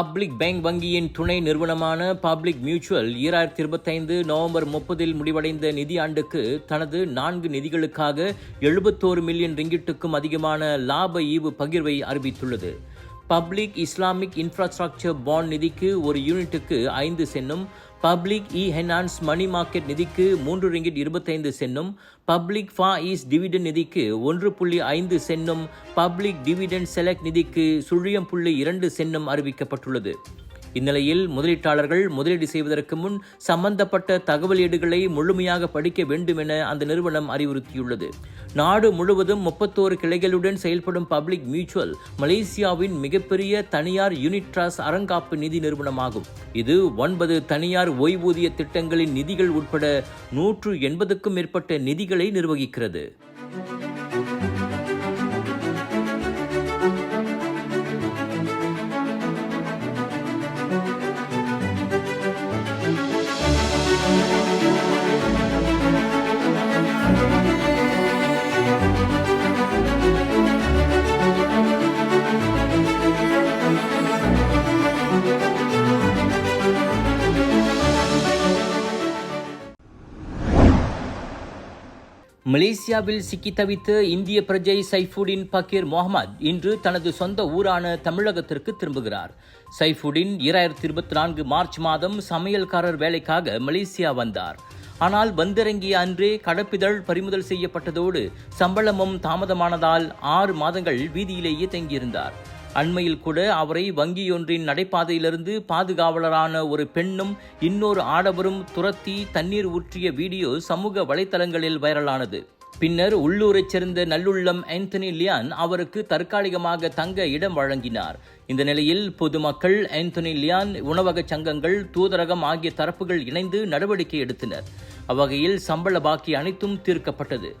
Public bank வங்கியின் துணை நிறுவனமான பப்ளிக் மியூச்சுவல் ஈராயிரத்தி இருபத்தைந்து நவம்பர் முப்பதில் முடிவடைந்த நிதி ஆண்டுக்கு தனது நான்கு நிதிகளுக்காக எழுபத்தோரு மில்லியன் ரிங்கிட்டுக்கும் அதிகமான லாப ஈவு பகிர்வை அறிவித்துள்ளது. பப்ளிக் இஸ்லாமிக் இன்ஃப்ராஸ்ட்ரக்சர் பாண்ட் நிதிக்கு ஒரு யூனிட்டுக்கு ஐந்து சென்னும் public e enhanced money market நிதிக்கு மூன்று ரிங்கிட் இருபத்தைந்து சென்னும் பப்ளிக் ஃபா ஈஸ் டிவிடன் நிதிக்கு ஒன்று புள்ளி ஐந்து சென்னும் பப்ளிக் டிவிடன் செலக்ட் நிதிக்கு சுழியம் புள்ளி இரண்டு சென்னும் அறிவிக்கப்பட்டுள்ளது. இந்நிலையில் முதலீட்டாளர்கள் முதலீடு செய்வதற்கு முன் சம்பந்தப்பட்ட தகவலேடுகளை முழுமையாக படிக்க வேண்டும் என அந்த நிறுவனம் அறிவுறுத்தியுள்ளது. நாடு முழுவதும் முப்பத்தோரு கிளைகளுடன் செயல்படும் பப்ளிக் மியூச்சுவல் மலேசியாவின் மிகப்பெரிய தனியார் யூனிட் ட்ரஸ்ட் அறங்காப்பு நிதி நிறுவனமாகும். இது ஒன்பது தனியார் ஓய்வூதிய திட்டங்களின் நிதிகள் உட்பட நூற்று எண்பதுக்கும் மேற்பட்ட நிதிகளை நிர்வகிக்கிறது. மலேசியாவில் சிக்கி தவித்த இந்திய பிரஜை சைஃபுடின் பக்கீர் முகமது இன்று தனது சொந்த ஊரான தமிழகத்திற்கு திரும்புகிறார். சைஃபுடின் இரண்டாயிரத்தி இருபத்தி நான்கு மார்ச் மாதம் சமையல்காரர் வேலைக்காக மலேசியா வந்தார். ஆனால் வந்திறங்கிய அன்றே கடப்பிதழ் பறிமுதல் செய்யப்பட்டதோடு சம்பளமும் தாமதமானதால் ஆறு மாதங்கள் வீதியிலேயே தங்கியிருந்தார். அண்மையில் கூட அவரை வங்கியொன்றின் நடைபாதையிலிருந்து பாதுகாவலரான ஒரு பெண்ணும் இன்னொரு ஆடவரும் துரத்தி தண்ணீர் ஊற்றிய வீடியோ சமூக வலைதளங்களில் வைரலானது. பின்னர் உள்ளூரைச் சேர்ந்த நல்லுள்ளம் ஆந்தனி லியான் அவருக்கு தற்காலிகமாக தங்க இடம் வழங்கினார். இந்த நிலையில் பொதுமக்கள் ஆந்தனி லியான் உணவகச் சங்கங்கள் தூதரகம் ஆகிய தரப்புகள் இணைந்து நடவடிக்கை எடுத்தனர். அவ்வகையில் சம்பள பாக்கி அனைத்தும் தீர்க்கப்பட்டது.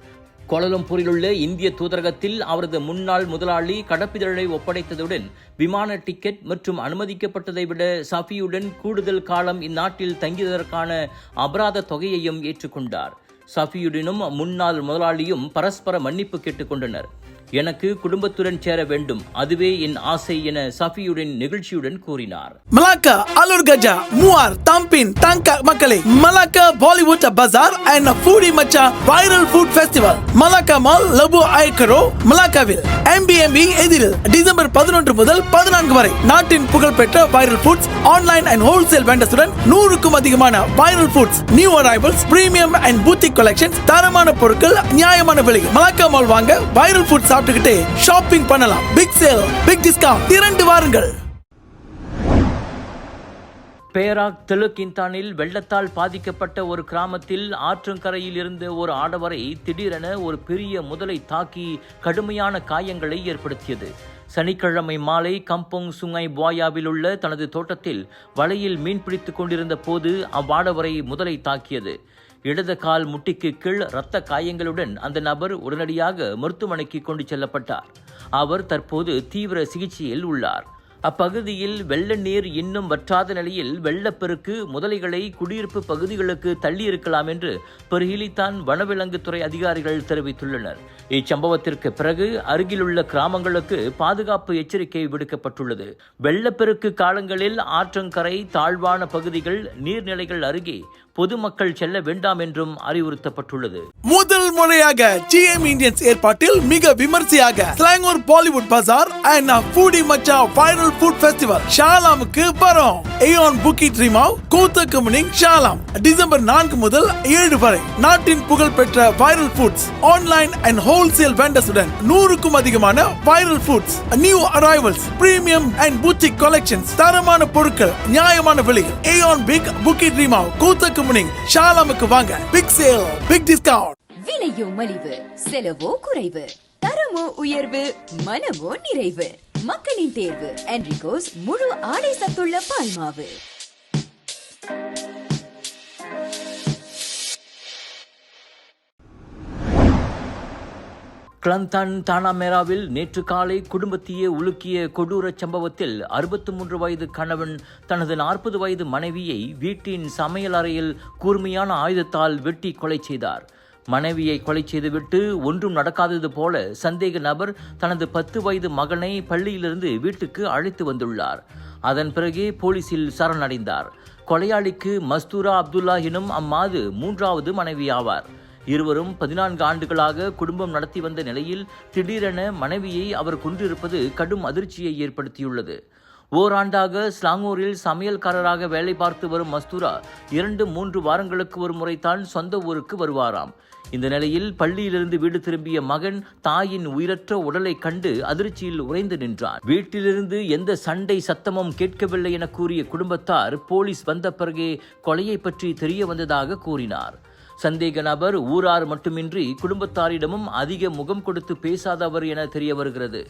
கோலலம்பூரிலுள்ள இந்திய தூதரகத்தில் அவரது முன்னாள் முதலாளி கடப்பிதழை ஒப்படைத்ததுடன் விமான டிக்கெட் மற்றும் அனுமதிக்கப்பட்டதை விட சஃபியுடன் கூடுதல் காலம் இந்நாட்டில் தங்கியதற்கான அபராத தொகையையும் ஏற்றுக்கொண்டார். சஃபியுடனும் முன்னாள் முதலாளியும் பரஸ்பர மன்னிப்பு கேட்டுக்கொண்டனர் எனக்கு குடும்பத்துடன் சேர வேண்டும். அதுவே என் ஆசை என சஃபியுடன் நிகழ்ச்சியுடன் கூறினார். Malacca Alor Gajah Muar Tampin, Tangkak மக்களே Malacca Bollywood bazaar and Foodie Macha viral food festival Malacca mall Lebuh Ayer Keroh மலாக்காவில். MBMB எதிரில் டிசம்பர் பதினொன்று முதல் பதினான்கு வரை நாட்டின் புகழ்பெற்ற viral foods online and wholesale வெண்டர்ஸுடன் நூறுக்கும் அதிகமான viral foods new arrivals premium and boutique collection தரமான பொருட்கள் நியாயமான விலை மலாக்கா மால் வாங்க வைரல் ஃபுட்ஸ் சாப்பிட்டுக்கிட்டே ஷாப்பிங் பண்ணலாம். பிக் சேல் பிக் டிஸ்கவுண்ட் திரண்டு வாருங்கள். பேராக் தெலுக்கின்தானில் வெள்ளத்தால் பாதிக்கப்பட்ட ஒரு கிராமத்தில் ஆற்றங்கரையில் இருந்த ஒரு ஆடவரை திடீரென ஒரு பெரிய முதலை தாக்கி கடுமையான காயங்களை ஏற்படுத்தியது. சனிக்கிழமை மாலை கம்போங் சுங்கை போயாவில் உள்ள தனது தோட்டத்தில் வலையில் மீன் பிடித்துக் கொண்டிருந்த போது அவ்வாடவரை முதலை தாக்கியது. இடது கால் முட்டிக்கு கீழ் இரத்த காயங்களுடன் அந்த நபர் உடனடியாக மருத்துவமனைக்கு கொண்டு செல்லப்பட்டார். அவர் தற்போது தீவிர சிகிச்சையில் உள்ளார். அப்பகுதியில் வெள்ள நீர் இன்னும் வற்றாத நிலையில் வெள்ளப்பெருக்கு முதலைகளை குடியிருப்பு பகுதிகளுக்கு தள்ளியிருக்கலாம் என்று பெருகிலித்தான் வனவிலங்குத்துறை அதிகாரிகள் தெரிவித்துள்ளனர். இச்சம்பவத்திற்கு பிறகு அருகிலுள்ள கிராமங்களுக்கு பாதுகாப்பு எச்சரிக்கை விடுக்கப்பட்டுள்ளது. வெள்ளப்பெருக்கு காலங்களில் ஆற்றங்கரை தாழ்வான பகுதிகள் நீர்நிலைகள் அருகே பொதுமக்கள் செல்ல வேண்டாம் என்றும் அறிவுறுத்தப்பட்டுள்ளது. முதல் முறையாக ஜிஎம் இந்தியன்ஸ் ஏற்பாட்டில் மிக விமர்சையாக Selangor Bollywood bazaar and foodie Macha viral food festival ஷாலாமுக்கு வரும். ஏயான் புக்கி ட்ரீமாவ் கூத்த கம்பெனிங் ஷாலாம் டிசம்பர் நான்கு முதல் ஏழு வரை. நாட்டின் புகழ்பெற்ற viral foods online and wholesale வெண்டர்ஸுடன் நூறுக்கும் அதிகமான viral foods new arrivals premium and boutique collections தரமான பொருட்கள் நியாயமான விலையில் ஏயான் பிக் புக்கி ட்ரீமாவ் கூத்த கம்பெனி ஷாலாமுக்கு வாங்க. பிக் சேல் பிக் டிஸ்கவுண்ட் விலையோ மலிவு செலவோ குறைவு தரமோ உயர்வு மனமோ நிறைவு. மக்களின் தேர்வு என்ரிகோஸ் முழு ஆடை சத்துள்ள பால்மாவு. கிளந்தான் தானாமேராவில் நேற்று காலை குடும்பத்தையே உலுக்கிய கொடூரச் சம்பவத்தில் அறுபத்து மூன்று வயது கணவன் தனது நாற்பது வயது மனைவியை வீட்டின் சமையல் அறையில் கூர்மையான ஆயுதத்தால் வெட்டி கொலை செய்தார். மனைவியை கொலை செய்துவிட்டு ஒன்றும் நடக்காதது போல சந்தேக நபர் தனது பத்து வயது மகனை பள்ளியிலிருந்து வீட்டுக்கு அழைத்து வந்துள்ளார். அதன் பிறகே போலீசில் சரணடைந்தார். கொலையாளிக்கு மஸ்தூரா அப்துல்லா எனும் அம்மாது மூன்றாவது மனைவி ஆவார் இருவரும் பதினான்கு ஆண்டுகளாக குடும்பம் நடத்தி வந்த நிலையில் திடீரென மனைவியை அவர் கொன்றிருப்பது கடும் அதிர்ச்சியை ஏற்படுத்தியுள்ளது. ஓராண்டாக ஸ்லாங்கூரில் சமையல்காரராக வேலை பார்த்து வரும் மஸ்தூரா இரண்டு மூன்று வாரங்களுக்கு ஒரு முறைதான் சொந்த ஊருக்கு வருவாராம். இந்த நிலையில் பள்ளியிலிருந்து வீடு திரும்பிய மகன் தாயின் உயிரற்ற உடலை கண்டு அதிர்ச்சியில் உறைந்து நின்றான். வீட்டிலிருந்து எந்த சண்டை சத்தமும் கேட்கவில்லை என கூறிய குடும்பத்தார் போலீஸ் வந்த பிறகே கொலையை பற்றி தெரிய வந்ததாக கூறினார். சந்தேக நபர் ஊரார் மட்டுமின்றி குடும்பத்தாரிடமும் அதிக முகம் கொடுத்து பேசாதவர் என தெரிய வருகிறது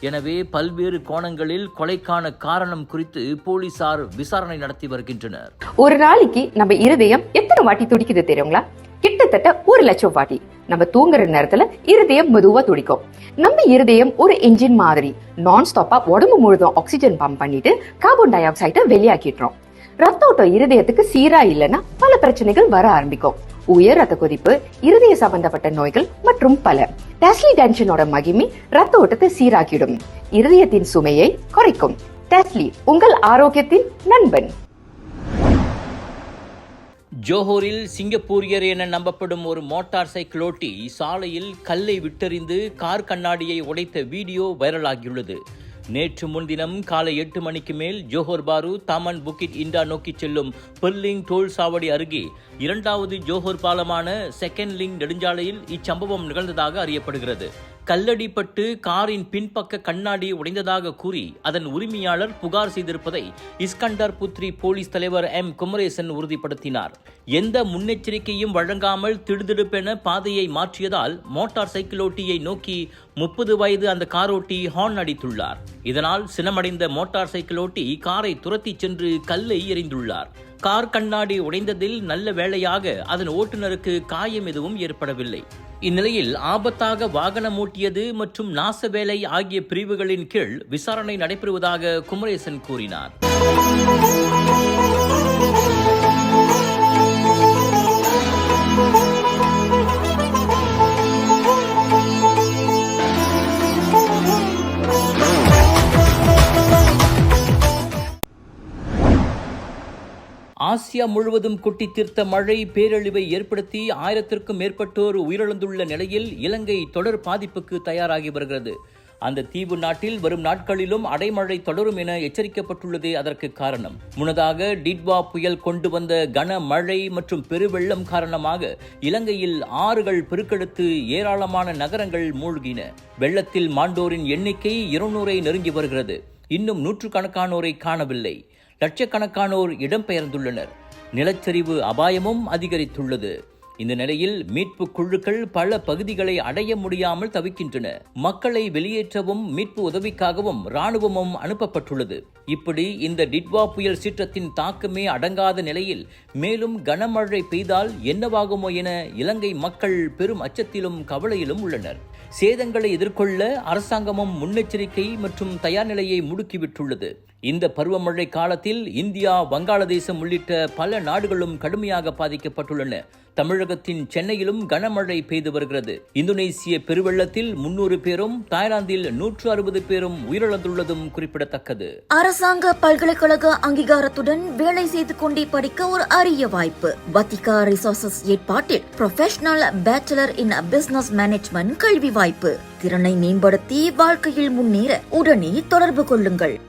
எனவே பல்வேறு கோணங்களில் கொலைக்கான காரணம் குறித்து போலீசார் விசாரணை நடத்தி வருகின்றனர். ஒரு நாளைக்கு நம்ம இருதயம் எத்தனை வாட்டி துடிக்குது தெரியுங்களா? கிட்டத்தட்ட ஒரு லட்சம் வாட்டி. நம்ம தூங்குற நேரத்துல இருதயம் மெதுவா துடிக்கும். நம்ம இருதயம் ஒரு என்ஜின் மாதிரி நான் ஸ்டாப்பா உடம்பு முழுதும் ஆக்சிஜன் பம்ப் பண்ணிட்டு கார்பன் டை ஆக்சைடை வெளியாக்கிடுறோம். ரத்த ஓட்டம் இருதயத்துக்கு சீரா இல்லைன்னா பல பிரச்சனைகள் வர ஆரம்பிக்கும். உயர் ரத்த கொதிப்பு இருதய சம்பந்தப்பட்ட நோய்கள் மற்றும் பல. டெஸ்லி டென்ஷனோட மகிமை ரத்த ஓட்டத்தை சீராக்கிடும் இருதயத்தின் சுமையை குறைக்கும். டெஸ்லி உங்கள் ஆரோக்கியத்தின் நண்பன். ஜோஹோரில் சிங்கப்பூரியர் என நம்பப்படும் ஒரு மோட்டார் சைக்கிள் ஓட்டி சாலையில் கல்லை விட்டெறிந்து கார் கண்ணாடியை உடைத்த வீடியோ வைரலாகியுள்ளது. நேற்று முன்தினம் காலை எட்டு மணிக்கு மேல் ஜோஹர் பாரு தாமன் புக்கிட் இண்டா நோக்கி செல்லும் பெர்லிங் டோல் சாவடி அருகே இரண்டாவது ஜோஹர் பாலமான செகண்ட் லிங் நெடுஞ்சாலையில் இச்சம்பவம் நிகழ்ந்ததாக அறியப்படுகிறது. கல்லடிப்பட்டு காரின் பின்பக்க கண்ணாடி உடைந்ததாக கூறி அதன் உரிமையாளர் புகார் செய்திருப்பதை இஸ்கண்டர் புத்ரி போலீஸ் தலைவர் எம். குமரேசன் உறுதிப்படுத்தினார். எந்த முன்னெச்சரிக்கையும் வழங்காமல் திடுதிடுப்பென பாதையை மாற்றியதால் மோட்டார் சைக்கிள் ஓட்டியை நோக்கி முப்பது வயது அந்த காரோட்டி ஹார்ன் அடித்துள்ளார். இதனால் சினமடைந்த மோட்டார் சைக்கிள் ஓட்டி காரை துரத்திச் சென்று கல்லை எறிந்துள்ளார். கார் கண்ணாடி உடைந்ததில் நல்ல வேளையாக அதன் ஓட்டுநருக்கு காயம் எதுவும் ஏற்படவில்லை. இந்நிலையில் ஆபத்தாக வாகனம் ஓட்டியது மற்றும் நாச வேலை ஆகிய பிரிவுகளின் கீழ் விசாரணை நடைபெறுவதாக குமரேசன் கூறினார். ஆசியா முழுவதும் கொட்டி தீர்த்த மழை பேரழிவை ஏற்படுத்தி ஆயிரத்திற்கும் மேற்பட்டோர் உயிரிழந்துள்ள நிலையில் இலங்கை தொடர் பாதிப்புக்கு தயாராகி வருகிறது. அந்த தீவு நாட்டில் வரும் நாட்களிலும் அடைமழை தொடரும் என எச்சரிக்கப்பட்டுள்ளதே அதற்கு காரணம். முன்னதாக டிட்வா புயல் கொண்டு வந்த கனமழை மற்றும் பெருவெள்ளம் காரணமாக இலங்கையில் ஆறுகள் பெருக்கெடுத்து ஏராளமான நகரங்கள் மூழ்கின. வெள்ளத்தில் மாண்டோரின் எண்ணிக்கை இருநூறை நெருங்கி வருகிறது. இன்னும் நூற்றுக்கணக்கானோரை காணவில்லை. லட்சக்கணக்கானோர் இடம்பெயர்ந்துள்ளனர். நிலச்சரிவு அபாயமும் அதிகரித்துள்ளது. இந்த நிலையில் மீட்பு குழுக்கள் பல பகுதிகளை அடைய முடியாமல் தவிக்கின்றன. மக்களை வெளியேற்றவும் மீட்பு உதவிக்காகவும் ராணுவமும் அனுப்பப்பட்டுள்ளது. இப்படி இந்த டிட்வா புயல் சீற்றத்தின் தாக்கமே அடங்காத நிலையில் மேலும் கனமழை பெய்தால் என்னவாகுமோ என இலங்கை மக்கள் பெரும் அச்சத்திலும் கவலையிலும் உள்ளனர். சேதங்களை எதிர்கொள்ள அரசாங்கமும் முன்னெச்சரிக்கை மற்றும் தயார் நிலையை முடுக்கிவிட்டுள்ளது. இந்த பருவமழை காலத்தில் இந்தியா வங்காளதேசம் உள்ளிட்ட பல நாடுகளும் கடுமையாக பாதிக்கப்பட்டுள்ளன. தமிழகத்தின் சென்னையிலும் கனமழை பெய்து வருகிறது. இந்தோனேசிய பெருவெள்ளத்தில் முன்னூறு பேரும் தாய்லாந்தில் நூற்று அறுபது பேரும் உயிரிழந்துள்ளதும் குறிப்பிடத்தக்கது. அரசாங்க பல்கலைக்கழக அங்கீகாரத்துடன் வேலை செய்து கொண்டே படிக்க ஒரு அரிய வாய்ப்பு. வத்திகா ரிசோர்சஸ் ஏற்பாட்டில் professional bachelor in business management கல்வி வாய்ப்பு. திறனை மேம்படுத்தி வாழ்க்கையில் முன்னேற உடனே தொடர்பு கொள்ளுங்கள்.